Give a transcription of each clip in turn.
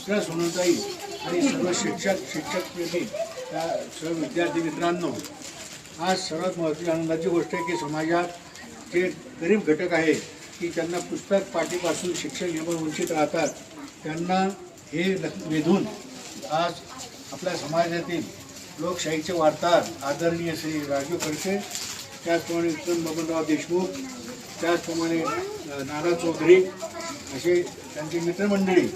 दुसऱ्या सोनताई आणि सर्व शिक्षक शिक्षक प्रेमी त्या सर्व विद्यार्थी मित्रांनो आज सर्वात महत्त्वाची आनंदाची गोष्ट आहे की समाजात जे गरीब घटक आहे की त्यांना पुस्तक पाठीपासून शिक्षण घेऊन वंचित राहतात त्यांना हे वेधून आज आपल्या समाजातील लोकशाहीचे वार्ताहर आदरणीय श्री राजू खडसे त्याचप्रमाणे विक्रम बबनराव देशमुख त्याचप्रमाणे अ, नाना चौधरी असे त्यांची मित्रमंडळी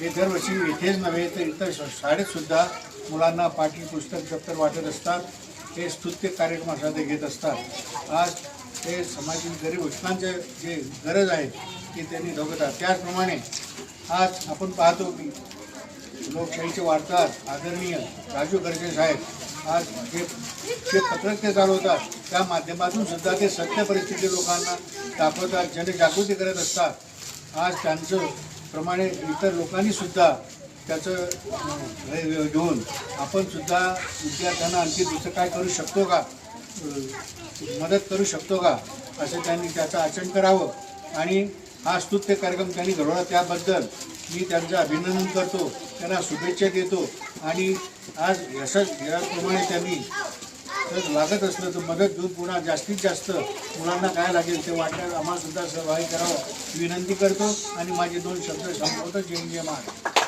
हे दरवर्षी इथेच नव्हे तर इतर शाळेतसुद्धा मुलांना पाठी पुस्तक दप्तर वाटत असतात. हे स्तुत्य कार्यक्रम घेत असतात. आज ते समाजातील गरीब घटनांचे जे गरज आहे ती त्यांनी बघतात त्याचप्रमाणे आज आपण पाहतो की लोकशाहीचे वार्ताहर आदरणीय राजू गर्जे साहेब आज जे जे पत्रक ते चालवतात त्या माध्यमातून सुद्धा ते सत्य परिस्थिती लोकांना दाखवतात जनजागृती करत असतात. आज त्यांचं प्रमाणे इतर लोकांनी सुद्धा त्याचं हे घेऊन आपण सुद्धा विद्यार्थ्यांना आणखी दुसरं काय करू शकतो का? मदत करू शकतो का? असं त्यांनी त्याचं आचरण करावं. आणि हा स्तुत्य कार्यक्रम त्यांनी घडवला. त्याबद्दल मी त्यांचं अभिनंदन करतो. त्यांना शुभेच्छा देतो. आणि आज यशच याप्रमाणे त्यांनी तर लागत असलं तर मदत घेऊन पुन्हा जास्तीत जास्त मुलांना काय लागेल ते वाटण्यात आम्हाला सुद्धा सहभागी करावं. विनंती करतो आणि माझे दोन शब्द संपवतो. जय जय महाराज